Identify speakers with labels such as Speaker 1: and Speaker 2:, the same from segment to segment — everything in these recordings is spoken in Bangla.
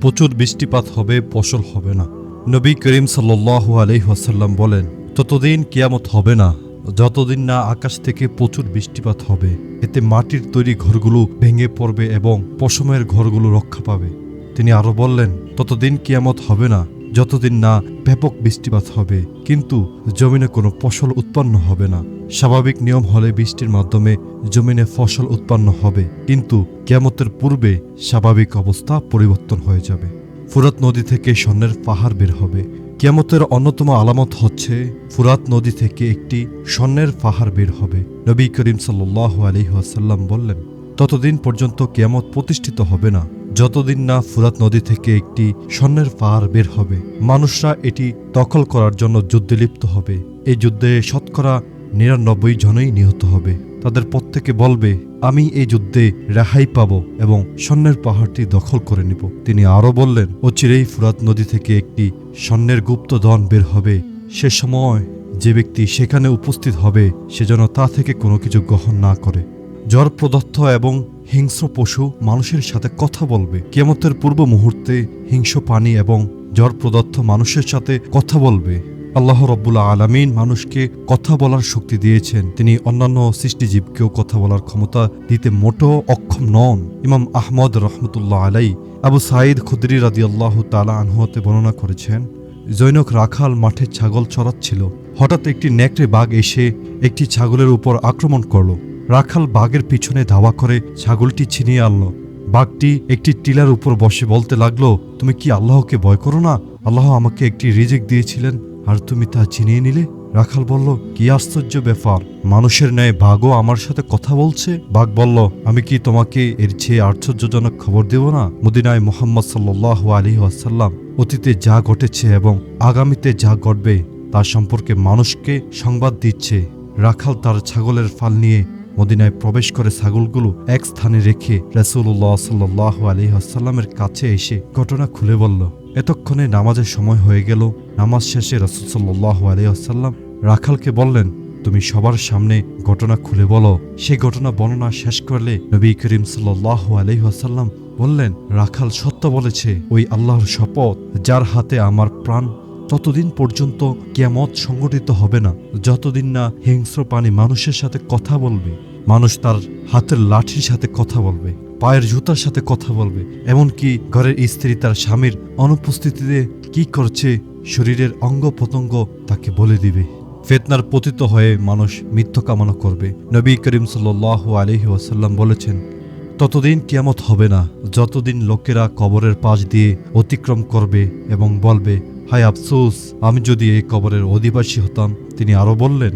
Speaker 1: প্রচুর বৃষ্টিপাত হবে, ফসল হবে না। নবী করিম সাল্লু আলহিহাসাল্লাম বলেন, ততদিন কিয়ামত হবে না। যতদিন না আকাশ থেকে প্রচুর বৃষ্টিপাত হবে, এতে মাটির তৈরি ঘরগুলো ভেঙে পড়বে এবং পশমের ঘরগুলো রক্ষা পাবে। তিনি আরও বললেন, ততদিন কিয়ামত হবে না। যতদিন না ব্যাপক বৃষ্টিপাত হবে, কিন্তু জমিনে কোনো ফসল উৎপন্ন হবে না। স্বাভাবিক নিয়ম হলে বৃষ্টির মাধ্যমে জমিনে ফসল উৎপন্ন হবে, কিন্তু কিয়ামতের পূর্বে স্বাভাবিক অবস্থা পরিবর্তন হয়ে যাবে। ফুরাত নদী থেকে স্বর্ণের পাহাড় বের হবে। কিয়ামতের অন্যতম আলামত হচ্ছে, ফুরাত নদী থেকে একটি স্বর্ণের পাহাড় বের হবে। নবী করিম সাল্লাহ আলহিহাসাল্লাম বললেন, ততদিন পর্যন্ত কিয়ামত প্রতিষ্ঠিত হবে না। যতদিন না ফুরাত নদী থেকে একটি স্বর্ণের পাহাড় বের হবে, মানুষরা এটি দখল করার জন্য যুদ্ধে লিপ্ত হবে। এই যুদ্ধে শতকরা নিরানব্বই জনই নিহত হবে। তাদের প্রত্যেকে বলবে, আমি এই যুদ্ধে রেহাই পাব এবং স্বর্ণের পাহাড়টি দখল করে নিব। তিনি আরও বললেন অচিরেই ফুরাত নদী থেকে একটি স্বর্ণের গুপ্ত গুপ্তধন বের হবে। সে সময় যে ব্যক্তি সেখানে উপস্থিত হবে, সে যেন তা থেকে কোনো কিছু গ্রহণ না করে। জ্বর প্রদত্ত এবং হিংস্র পশু মানুষের সাথে কথা বলবে। কেমতের পূর্ব মুহূর্তে হিংস্র পানি এবং জ্বর প্রদত্ত মানুষের সাথে কথা বলবে। আল্লাহ রব্বুল্লা আলামিন মানুষকে কথা বলার শক্তি দিয়েছেন। তিনি অন্যান্য সৃষ্টিজীবকেও কথা বলার ক্ষমতা দিতে মোটো অক্ষম নন। ইমাম আহমদ রহমতুল্লাহ আলাই আবু সাঈদ খুদরি রাদি আল্লাহ তালা আনহুয়াতে বর্ণনা করেছেন, জৈনক রাখাল মাঠে ছাগল চড়াচ্ছিল। হঠাৎ একটি নেকড়ে বাঘ এসে একটি ছাগলের উপর আক্রমণ করল। রাখাল বাঘের পিছনে ধাওয়া করে ছাগলটি ছিনিয়ে আনল। বাঘটি একটি টিলার উপর বসে বলতে লাগল, তুমি কি আল্লাহকে ভয় করো না? আল্লাহ আমাকে একটি রিজেক দিয়েছিলেন, আর তুমি তা ছিনিয়ে নিলে? রাখাল বলল, কি আশ্চর্য ব্যাপার। মানুষের ন্যায় বাঘও আমার সাথে কথা বলছে? বাঘ বলল, আমি কি তোমাকে এর চেয়ে আশ্চর্যজনক খবর দেব না? মদিনায় মোহাম্মদ সাল্লাহ আলী আসাল্লাম অতীতে যা ঘটেছে এবং আগামীতে যা ঘটবে তার সম্পর্কে মানুষকে সংবাদ দিচ্ছে। রাখাল তার ছাগলের ফাল নিয়ে মদিনায় প্রবেশ করে ছাগলগুলো এক স্থানে রেখে রাসুল্লাহ সাল্লাহ আলহিহাসাল্লামের কাছে এসে ঘটনা খুলে বলল। এতক্ষণে নামাজের সময় হয়ে গেল। নামাজ শেষে রসুল সাল্লাহ আলহিহাসাল্লাম রাখালকে বললেন, তুমি সবার সামনে ঘটনা খুলে বলো। সেই ঘটনা বর্ণনা শেষ করলে নবী করিম সাল্লাহ আলহিহাসাল্লাম বললেন, রাখাল সত্য বলেছে, ওই আল্লাহর শপথ, যার হাতে আমার প্রাণ ততদিন পর্যন্ত কিয়ামত সংগঠিত হবে না। যতদিন না হিংস্র প্রাণী মানুষের সাথে কথা বলবে, মানুষ তার হাতের লাঠির সাথে কথা বলবে, পায়ের জুতার সাথে কথা বলবে, এমনকি ঘরের স্ত্রী তার স্বামীর অনুপস্থিতিতে কি করছে, শরীরের অঙ্গ প্রত্যঙ্গ তাকে বলে দিবে। ফেতনার পতিত হয়ে মানুষ মিথ্য কামনা করবে। নবী করিম সাল্লাহ আলহি ওয়াসাল্লাম বলেছেন, ততদিন কিয়ামত হবে না। যতদিন লোকেরা কবরের পাশ দিয়ে অতিক্রম করবে এবং বলবে হায় আফসোস, আমি যদি এই কবরের অধিবাসী হতাম, তিনি আরও বললেন,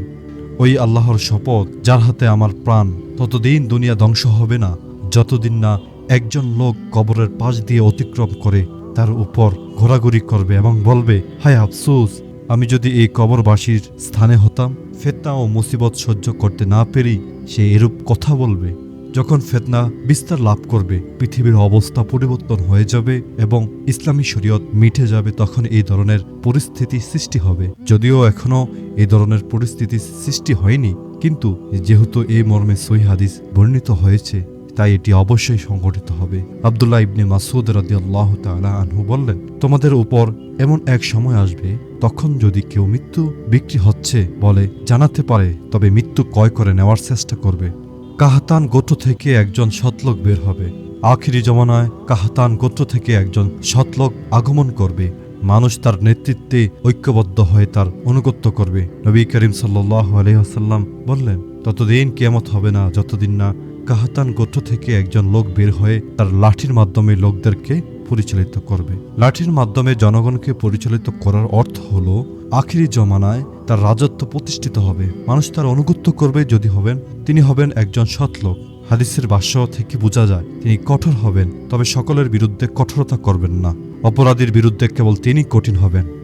Speaker 1: ওই আল্লাহর শপথ, যার হাতে আমার প্রাণ, ততদিন দুনিয়া ধ্বংস হবে না। যতদিন না একজন লোক কবরের পাশ দিয়ে অতিক্রম করে, তার উপর ঘোরাঘুরি করবে এবং বলবে, হায় আফসোস, আমি যদি এই কবরবাসীর স্থানে হতাম, ফেতনা ও মুসিবত সহ্য করতে না পেরেই সে এরূপ কথা বলবে। যখন ফেতনা বিস্তার লাভ করবে, পৃথিবীর অবস্থা পরিবর্তন হয়ে যাবে এবং ইসলামী শরীয়ত মিটে যাবে, তখন এই ধরনের পরিস্থিতি সৃষ্টি হবে। যদিও এখনও এই ধরনের পরিস্থিতি সৃষ্টি হয়নি, কিন্তু যেহেতু এই মর্মে সই হাদিস বর্ণিত হয়েছে, তাই এটি অবশ্যই সংঘটিত হবে। আবদুল্লাহ ইবনে মাসুদ রাদি আল্লাহ তালা আনহু বললেন, তোমাদের উপর এমন এক সময় আসবে, তখন যদি কেউ মৃত্যু বিক্রি হচ্ছে বলে জানাতে পারে, তবে মৃত্যু ক্রয় করে নেওয়ার চেষ্টা করবে। কাহাতান গোত্র থেকে একজন সৎলোক বের হবে। আখিরি জমানায় কাহাতান গোত্র থেকে একজন সৎলোক আগমন করবে। মানুষ তার নেতৃত্বে ঐক্যবদ্ধ হয়ে তার অনুগত্য করবে। নবী করিম সাল্লাহ আলহাসাল্লাম বললেন, ততদিন কেমত হবে না, যতদিন না কাহাতান গোত্র থেকে একজন লোক বের হয়ে তার লাঠির মাধ্যমে লোকদেরকে পরিচালিত করবে। লাঠির মাধ্যমে জনগণকে পরিচালিত করার অর্থ হলো আখিরি জমানায় তার রাজত্ব প্রতিষ্ঠিত হবে। মানুষ তার অনুগত্য করবে যদি হবেন, তিনি হবেন একজন সৎ লোক। হাদিসের ভাষ্য থেকে বোঝা যায়, তিনি কঠোর হবেন, তবে সকলের বিরুদ্ধে কঠোরতা করবেন না। অপরাধীর বিরুদ্ধে কেবল তিনি কঠিন হবেন।